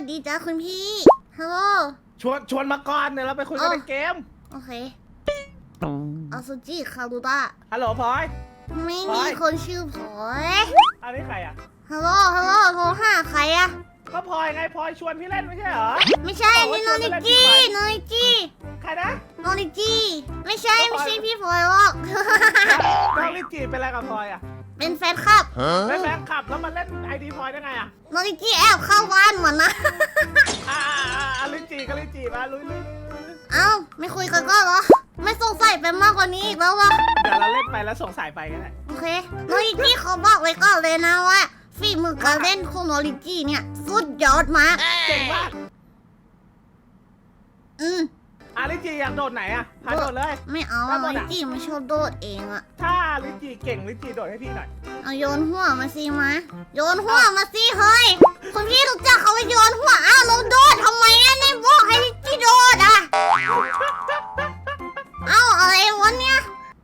วัสดีจ้าคุณพี่ ฮัลโหล ชวนชวนมาก่อนเดี๋ยวเราไปคุยกันเอ้าในเกม โอเคอาซูจิคารุต้าฮัลโหลพลอย ไม่มีไปคนชื่อพลอยอันนี้ใครอะ ฮัลโหล ฮัลโหลโทรหาใครอะก็พลอยไงพลอยชวนพี่เล่นไม่ใช่เหรอ ไม่ใช่บอกว่านี่โนนิชวนไปเล่นจิที่ไหนโนนิจิใครนะโนนิจิไม่ใช่ก็พลไม่อยใช่พี่พลอยหรอก น้องลิจิเป็นอะไรกับพลอยอะ เป็นแฟนคลับไม่แฟนคลับแล้วมาเล่นไอดีพลอยได้ไงอะโนนิจิแอบเข้าบ้านเหมือนนะ อ่าอ่าอ่าอ่าลิจิก็ลิจิมาลุยลุยลุยลุยเอ้าไม่คุยกันก็เหรอ ไม่สงสัยไปมากกว่านี้อีกแล้ววะเดี๋ยวเราเล่นไปแล้วส่งสายไปกันแหละโอเคโนริจิเขาบอกไว้ก่อนเลยนะว่าฝีมือการเล่นของโนริจิเนี่ย สุดยอดมาก เก่งมาก อืม อะลิจิอยากโดดไหนอะพาโดดเลย ไม่เอาแล้วโนโดดริอะจิไม่ชอบโดดเองอะถ้าลิจิเก่งลิจิโดดให้พี่หน่อย เอาโยนหัวมาสิมาโยนหัวมาสิเฮ้ยคุณพี่รู้จักเขาว่าโยนหัวอ้าวเราโดดทำไมอะในบอกให้ลิจิโดดอะเอ้าอะไรวะเนี่ย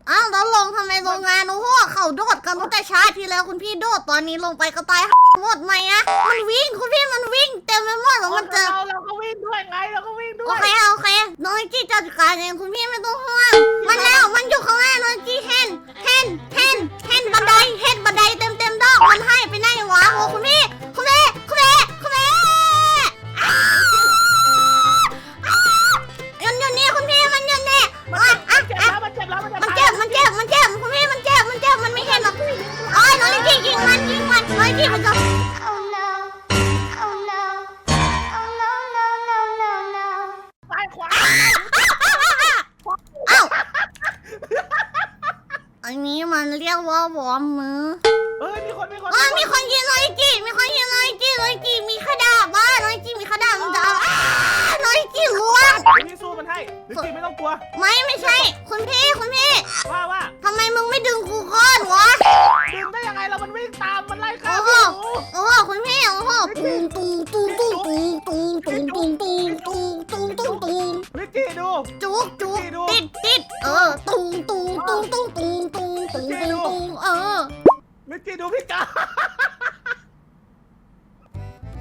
เอ้าแล้วลงทำไมโรงงานโอ้โหเขา โดดกันตั้งแต่ชาติที่แล้วคุณพี่โดดตอนนี้ลงไปก็ตายหมดไหมอะมันวิ่งคุณพี่มันวิ่งเต็มไปหมดแล้วมันเจอ เราเราก็วิ่งด้วยไงเราก็วิ่งด้โอวยเคโอเคน้องจีจัดการเองคุณพี่ไม่ต้องห่วงมันแล้วมันอยู่ข้างหน้าน้องจีเห็นเห็นเห็นเห็นบันไดเห็นบันไดเต็มเต็มๆดอกมันให้ไปไหนวะโอ้ อันนี้มันเรียกว่าวอร์มมือเอ้ยมีคนมีคนอ๋อมีคนยิงน้อยจีมีคนยิงน้อยจีน้อยจีมีขดาบบ้าน้อยจีมีขดาบมันจะเอาอ้าน้อยจีล้วงพี่สู้มันให้ลิจิไม่ต้องกลัว ไม่ไม่ใช่ คุณพี่คุณพี่ว่าว่าทำไมมึงไม่ดึงกูก่อนวะ ดึงได้ยังไงเรามันวิ่งตามมันไล่ฆ่าโอ้โห พี่หนู โอ้โหคุณพี่ ตูงตูงตูงเออลิจิดูพี่จ๋า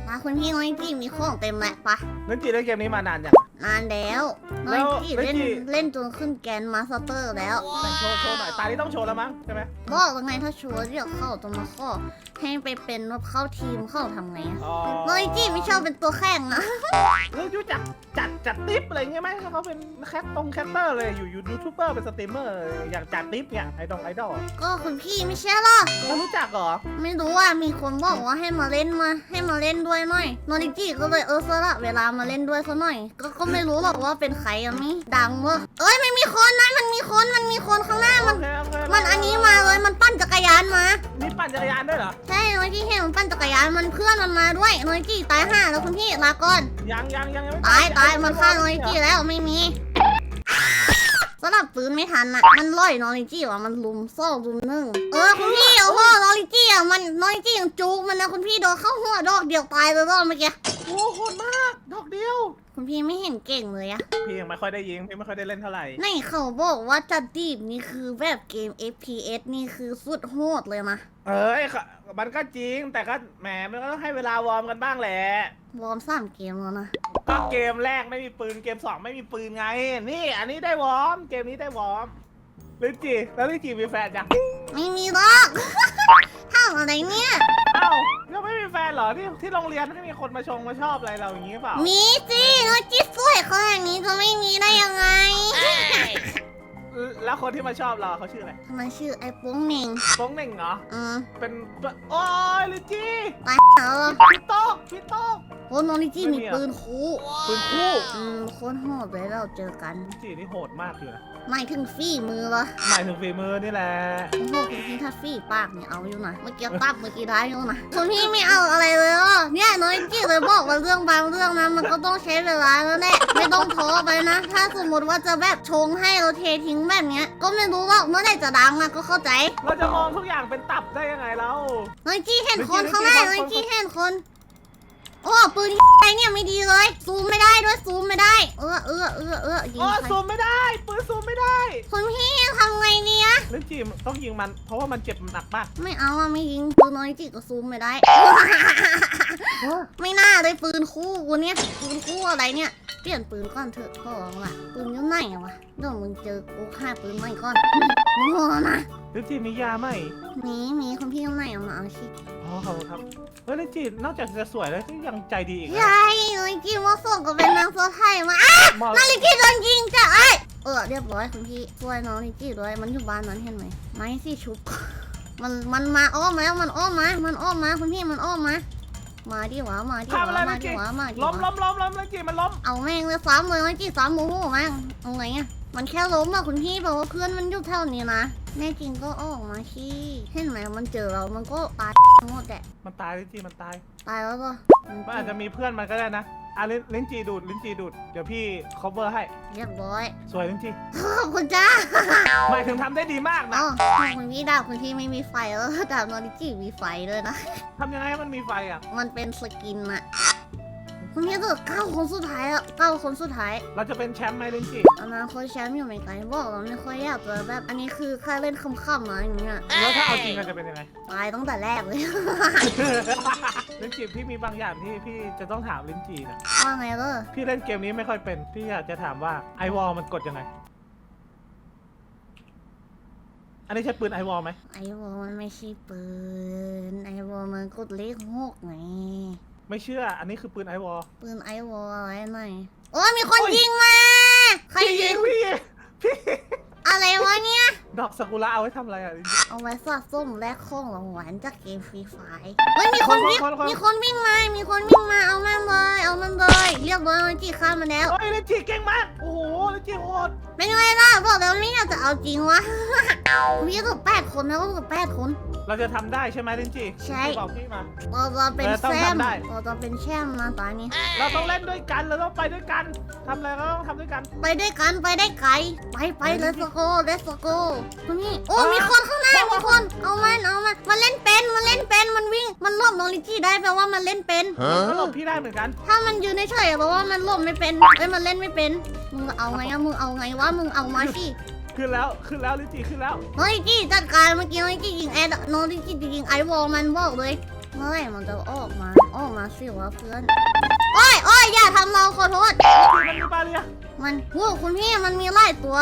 มาคุณพี่น้อยจีมีของเต็มแหละปะลิจิเล่นเกมนี้มานานยัง นานแล้วน้แล้อยวจีแล้วเล่นจีเล่นจนขึ้นแกนมาสเตอร์แล้ว แต่โชว์โชว์หน่อย ตานี้ต้องโชว์แล้วมั้งใช่ไหม บอกยังไงถ้าชัวร์เรียกเข้าจะมาข้อให้ไปเป็นว่าเข้าทีมเข้าทำไงอะอ๋อน้อยจีไม่ชอบเป็นตัวแข่งนะเรื่องรู้จักจัดจัดติ๊บอะไรเงี้ยไหมเขาเป็นแคทตรงแคทเตอร์เลยอยู่อยู่ยูทูบเบอร์เป็นสตรีมเมอร์อย่างจัดติ๊บเนี่ยไอดองไอดอลก็คุณพี่ไม่ใช่หรอ เรารู้จักเหรอไม่รู้ว่ามีคนบอกว่าให้มาเล่นมา ให้มาเล่นด้วยหน่อยน้อยจีก็เลยเออสละเวลามาเล่นด้วยซะหน่อย ก็ก็ไม่รู้หรอกว่าเป็นใครอะมิดังเวะเอ้ยไม่มีคนนะมันมีคนมันมีคนข้างหน้าโอมัน เคโอเคมันอันนี้มาเลยมันปั้นจักรยานมามีปั่นจักรยานด้วยเหรอ ใช่น้อยจีเห็นมันปั้นจักรยานมันเพื่อนมันมาด้วยน้อยจีตายห่าแล้วคุณพี่ลาก่อน ยังยังยังยังไม่ตายตายมันฆ่าน้อยจี้แล้วไม่มีสลับปืนไม่ทันอะ มันล่อยน้อยจี้ว่ะมันลุมโซ่ลุมหนึ่ง เออคุณพี่โอ้โหน้อยจี้อะมันน้อยจี้ยังจุกมันนะคุณพี่โดนเข้าหัวดอกเดียวตายเลยรอบเมื่อกี้ โอ้โหดมาก ดอกเดียว คุณพี่ไม่เห็นเก่งเลยอะพี่ยังไม่ค่อยได้ยิงพี่ไม่ค่อยได้เล่นเท่าไหร่ในเขาบอกว่าจัดดีบนี่คือแบบเกม FPS นี่คือสุดโหดเลยนะ เอ้ยค่ะมันก็จริงแต่ก็แหมมันก็ต้องให้เวลาวอร์มกันบ้างแหละวอร์มสามเกมแล้วนะก็เกมแรกไม่มีปืนเกมสองไม่มีปืนไง นี่ อันนี้ได้วอร์มเกมนี้ได้วอร์มลิจิแล้วลิจิมีแฟนยังไม่มีหรอก ทำอะไรเนี่ย เอ้ายังไม่มีแฟนเหรอที่ที่โรงเรียนไม่มีคนมาชงมาชอบอะไรเราอย่างนี้เปล่ามีสิน้อยจี้สวยขนาดนี้จะไม่มีได้ยังไงแล้วคนที่มาชอบเราเขาชื่ออะไรมันชื่อไอ้โป้งเหน่งโป้งเหน่งเหรออืมเป็นโอ้ยลิจิตายแล้วพี่โต๊กพี่โต๊กโอ้น้องลิจี้ไม่มีมีอะปืนคู่ปืนคู่อืมโคตรโหดเลยเราเจอกันลิจินี่โหดมากอยู่นะไม่ถึงฝีมือเหรอหมายถึงฝีมือนี่แหละโอ้โหคุณพี่ถ้าฝีปากเนี่ยเอาอยู่นะเมื่อกี้ตับเมื่อกี้ได้อยู่นะคุณพี่ไม่เอาอะไรเลยเหรอเนี่ยน้องลิจี้เลยบอกว่าเรื่องบางเรื่องนะมันก็ต้องใช้เวลาแล้วแหละไม่ต้องท้อไปนะ ถ้าสมมติว่าจะแบบชงให้เราเททิ้งแบบเนี้ย ก็ไม่รู้ว่าเมื่อไหร่จะดังอะก็เข้าใจ เราจะมองทุกอย่างเป็นตับได้ยังไงเราน้องลิจี้เห็นคนลิจี้ข้างหน้าลิน้องจี้ลิจี้เห็นคน โอ้ปืนไอเนี่ยไม่ดีเลย ซูมไม่ได้ด้วยซูมไม่ได้ เออเออเออเออยิงโอ้ใครซูมไม่ได้ปืนซูมไม่ได้คุณพี่ทำไงเนี่ยลิจิต้องยิงมันเพราะว่ามันเจ็บหนักมากไม่เอาอะไม่ยิงปืนน้อยจิก็ซูมไม่ได้ลไม่น่าเลยปืนคู่กูเนี่ยปืนคู่อะไรเนี่ยเปลี่ยนปืนก่อนเถอะพ่อว่ะปืนอยู่ไหนวะเดี๋ยวมึงเจอกูฆ่าปืนใหม่ก่อน โอ้โหนะลินจีมียาไหมมีมีคุณพี่อยู่ไหนเอามาเอาชิอ๋อขอบคุณครับเฮ้ยลินจีนอกจากจะสวยแล้วก็ยังใจดีอีกนะใช่เลยกี้ว่าส่งก็เป็นนางฟ้าไทยมาอะมอนาฬิกี้โดนยิงจ้ะไอ้ยเออเรียบร้อยคุณพี่ช่วยน้องลิกี้ด้วยมันอยู่บ้านนั้นเห็นไหมไม้สิชุบ มันมันมาอ้อมแล้วมันอ้อมมา มันอ้อมมาคุณพี่มันอ้อมมา มาดิวะมาดิทำอะไรวะมาลินดิจีวะมาดิล้มวะล้มล้มล้มลินจีมันล้มเอาแม่งเลยซ้ำเลยลิกี้ซ้ำโมโหแม่งเอาไงอะ มันแค่ล้มอะคุณพี่บอกว่าเพื่อนมันอยู่แถวนี้นะแน่จริงก็ออกมาขี้เห็นไหมมันเจอเรา มันก็ตายทั้งหมดแหละมันตายลินจีมันตาย ตายแล้วก็มันอาจจะมีเพื่อนมันก็ได้นะอะลินลินจีดูดลินจีดูดเดี๋ยวพี่ cover ให้ เรียบร้อยสวยลินจีขอบคุณจ้าหมายถึงทำได้ดีมากนะอ๋อคุณพี่ดาบคุณพี่ไม่มีไฟแล้วดาบนอริจิมีไฟด้วยนะทำยังไงให้มันมีไฟอะ มันเป็นสกินอะ คุณพี่คือเก้าคนสุดท้ายอะเก้าคนสุดท้าย เราจะเป็นแชมป์ไหมลินจีอนาคตแชมป์อยู่ไม่ไกลบอกเราไม่ค่อยอยากจะแบบอันนี้คือแค่เล่นคำๆนะอย่างเงี้ยแล้วถ้าเอาจริงกันจะเป็นยังไงตายตั้งแต่แรกเลย ลินจีพี่มีบางอย่างที่พี่จะต้องถามลินจีนะว่าไงล่ะพี่เล่นเกมนี้ไม่ค่อยเป็นพี่อยากจะถามว่าไอวอลมันกดยังไง อันนี้ใช่ปืนไอวอลไหมไอวอลมันไม่ใช่ปืนไอวอลมันกดเลขหกไง ไม่เชื่อ อันนี้คือปืนไอวอลปืนไอวอลอะไรหน่อยโอ้ยมีคนโอ้ยยิงมา ใครพี่ยิยิงงพี่ยิงพี่อะไรวะเนี่ย ดอกซากุระเอาไว้ทำอะไรอะ เอาไว้สะสมแลกของรางวัลจากเกมฟรีไฟเฮ้ยมีคนวิ่งคนคนคน มีคนวิ่งมา มีคนวิ่งมา เอามันเลย เอามันเลย เรียบร้อยมันจีข้ามมาแล้ว โอ้ยลินจีเก่งมาก โอ้โหลินจีโหดเป็นไงล่ะ บอกแล้วไม่อยากจะเอาจริงวะ มีถูกแปดคนแล้วก็ถูกแปดคน เราจะทำได้ใช่ไหมลินจีใช่ลินจีบอกพี่มา เราจะเป็นเออต้องแซมทำได้ เราจะเป็นแชมป์นะตอนนี้ เราต้องเล่นด้วยกัน เราต้องไปด้วยกันทำอะไรก็ต้องทำด้วยกัน ไปด้วยกันไปได้ไกล ไปไป let's go let's go คุณนี่โอ้อะมีคนข้างหน้ามีคน เอามันเอามันมันเล่นเป็นมันเล่นเป็นมันวิ่ง มันหลบน้องลิจี้ได้แปลว่ามันเล่นเป็น ก็หลบพี่ได้เหมือนกัน ถ้ามันยืนเฉยๆแปลว่ามันหลบไม่เป็นเอ้ยมันเล่นไม่เป็นมึงเอาไงอะมึงเอาไงวะมึงเอามาสิขึ้นแล้วขึ้นแล้วลินจีขึ้นแล้วน้องลิจี้จัดการเมื่อกี้น้องลิจี้ยิงแอดน้องลิจี้ยิงไอวอลมันบอกเลยเมื่อไหร่มันจะออกมาออกมาสิวะเพื่อนโอ้ยโอ้ยอย่าทำเราขอโทษมันมีบาเรียมันโว้คุณพี่มันมีไล่ตัว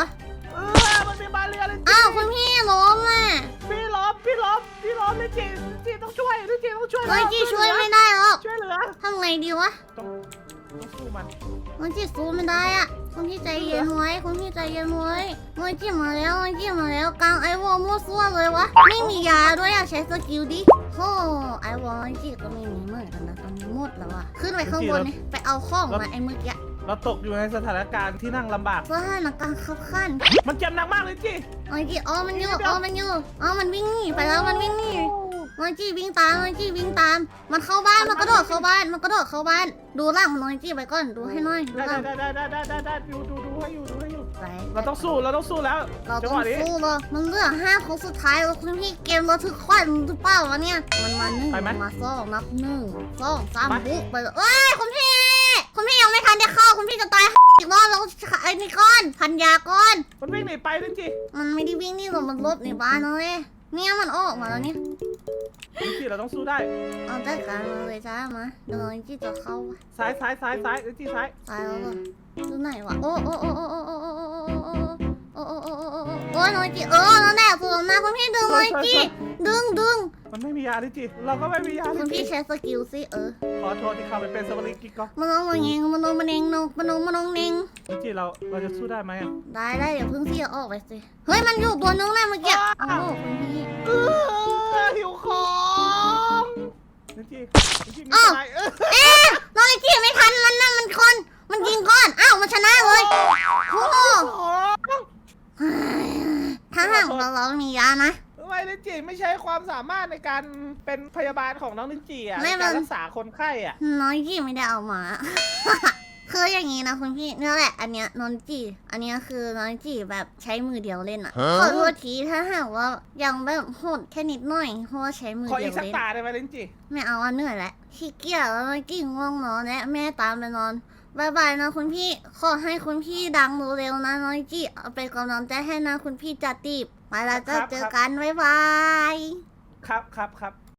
เออ มันมีบาเรียลินจีอ้าวคุณพี่ล้มอะพี่ล้อมพี่ล้อมพี่ล้อมลินจีลินจีต้องช่วยลินจีต้องช่วยน้องลิจี้เราช่วยไม่ได้หรอกช่วยเหลือทำไงดีวะต้องต้องสู้มันน้องลิจี้สู้ไม่ได้อะคุณพี่ใจเย็นไว้คุณพี่ใจเย็นไว้น้องลิจี้มาแล้วน้องลิจี้มาแล้วกลางไอวอลมั่วซั่วเลยวะไม่มียาด้วยอะใช้สกิลดิโอ้ไอวอลน้องลิจี้ก็ไม่มีเหมือนกันนะตอนนี้หมดแล้วอะขึ้นไปข้างบนนี่ไปเอาข้องมาไอ้เมื่อกี้ เราตกอยู่ในสถานการณ์ที่นั่งลำบาก สถานการณ์ขับขันมันเจ็บหนักมากเลยจีน้องลิจี้อ๋อมันอยู่อ๋อมันอยู่อ๋อมันวิ่งหนีไปแล้วมันวิ่งหนีน้อยจี้วิ่งตามน้อยจี้วิ่งตาม มันเข้าบ้านมันกระโดดเข้าบ้านมันกระโดดเข้าบ้าน ดูร่างมันน้อยจี้ไปก่อนดูให้หน่อยดูได้ร่างได้ได้ได้ได้ได้ได้ดูดูดูให้อยู่ดูให้อยู่ ไปเราต้องสู้เราต้องสู้แล้วเราจัต้องหวะนี้สู้เลยมันเหลือห้าคนสุดท้ายแล้วคุณพี่เกมเราถึกขวัญหรือเปล่าวะเนี่ยมันมาหนึ่งไปไหมมาสองนับหนึ่งสองสามไปบุกไปเลยเอ้ยคุณพี่คุณพี่ยังไม่ ทันได้เข้าคุณพี่จะตายอีกรอบแล้วไอ้นี่ก้อนพันยาก้อน มันวิ่งหนีไปเลยจีมันไม่ได้วิ่งนี่หรอกมันลบในบ้านเลยเนี่ยมันออกมาแล้วเนี่ยจีเราต้องสู้ได้เอาจัดการมาเลยจ้ามาเดี๋ยวน้อยจี้จะเข้าซ้ายซ้ายซ้ายซ้ายจีซ้ายตายแล้วเหรอดูไหนวะโอ้โอ้โอ้โอ้โอ้โอ้โอ้โอ้โอ้โอ้โอ้โอ้ โอ้โอ้โอ้โอ้โอ้ยน้อยจีเออนั่นแหละส่วนมาคุณพี่ดึงน้อยจีดึงดึงมันไม่มียาเลยจีเราก็ไม่มียาเลคุยณจีพี่ใช้สกิลสิเออขอโทษที่เข้าไปเป็นสวริกิกก็มันน้องมันเองมันน้องมันเองน้องมันน้องมันน้องเองจีเราเราจะสู้ได้ไหมอะได้ได้เดี๋ยวพึ่งพี่ออกไปสิเฮ้ยมันอยู่ตัวนึงนะเมื่อกี้โอ้โหคุณพี่ เออหิวของจีจีมีอะไรเออเอ๊ะน้องไอ้จีไม่ทันมันนะมันคน มันยิงก้อน อ้าว มันชนะเลยโอ้โห ของ ถ้าหาก เราเรามียานะ ทำไมลินจีไม่ใช้ความสามารถในการเป็นพยาบาลของน้องลินจีอะไม่ในมัน การรักษาคนไข้อะ น้อยจีไม่ได้เอามา คืออย่างนี้นะคุณพี่นี่แหละ อันเนี้ยนอนจีอันเนี้ยคือน้อยจีแบบใช้มือเดียวเล่นอะขอโทษทีถ้าหากว่ายังแบบโหดแค่นิดหน่อยเพราะว่าใช้มือขอเดีอียกวสักเล่น ตาได้ไหมลินจีไม่เอาอะเหนื่อยแล้วขี้เกียจแล้วน้อยจีง่วงนอนแล้วแม่ตามไปนอนบายบายนะคุณพี่ขอให้คุณพี่ดังเร็วๆนะน้อยจีเอาไปนกำลังใจให้นะคุณพี่จัดตีบ ไปแล้วจะเจอกัน บ๊ายบาย ครับครับครับ